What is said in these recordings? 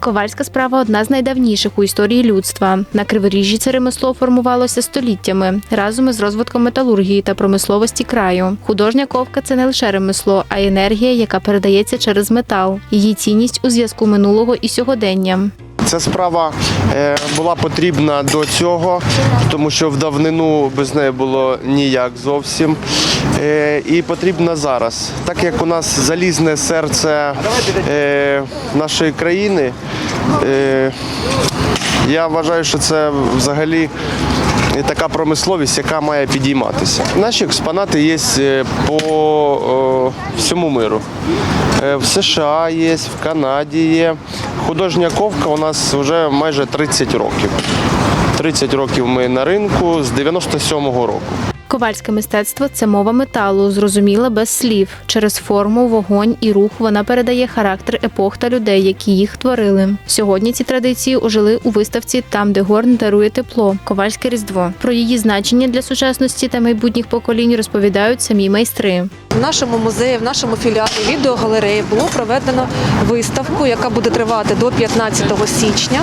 Ковальська справа одна з найдавніших у історії людства. На криворіжжі це ремесло формувалося століттями разом із розвитком металургії та промисловості краю. Художня ковка це не лише ремесло, а й енергія, яка передається через метал. Її цінність у зв'язку минулого і сьогодення. Ця справа е, була потрібна до цього, тому що в давнину без неї було ніяк зовсім. Е, і потрібна зараз. Так як у нас залізне серце е, нашої країни, я вважаю, що це взагалі така промисловість, яка має підійматися. Наші експонати є е, по о, всьому миру. Е, В США є, в Канаді є. Художня ковка у нас вже майже 30 років. 30 років ми на ринку з 97-го року. Ковальське мистецтво це мова металу, зрозуміла без слів. Через форму, вогонь і рух вона передає характер епох та людей, які їх творили. Сьогодні ці традиції ожили у виставці там, де горн дарує тепло. Ковальське різдво. Про її значення для сучасності та майбутніх поколінь розповідають самі майстри. В нашому музеї, в нашому філіалі відеогалереї було проведено виставку, яка буде тривати до 15 січня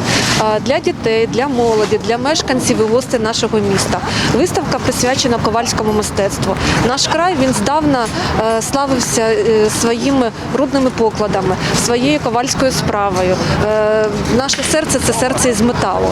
для дітей, для молоді, для мешканців і гостей нашого міста. Виставка присвячена ковальському мистецтву. Наш край він здавна е, славився е, своїми рудними покладами, своєю ковальською справою. Е, Наше серце це серце із металу.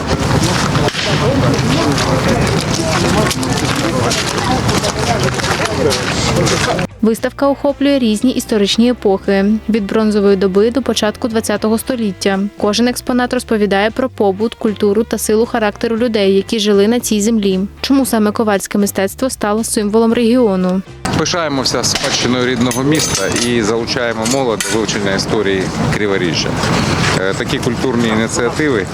Виставка охоплює різні історичні епохи від бронзової доби до початку ХХ століття. Кожен експонат розповідає про побут, культуру та силу характеру людей, які жили на цій землі. Чому саме ковальське мистецтво стало символом регіону? Пишаємося спадщиною рідного міста і залучаємо молодь до вивчення історії Криворіжжя. Е, Такі культурні ініціативи,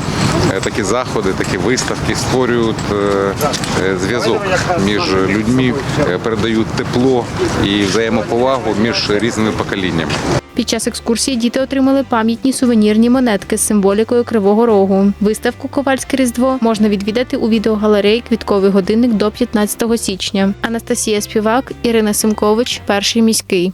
е, такі заходи, такі виставки створюють е, зв'язок між людьми, передають тепло і взаємоповагу між різними поколіннями. Під час екскурсії діти отримали пам'ятні сувенірні монетки з символікою Кривого Рогу. Виставку Ковальське Різдво можна відвідати у відеогалереї Квітковий годинник до 15 січня. Анастасія Співак, Ірина Симкович, перший міський.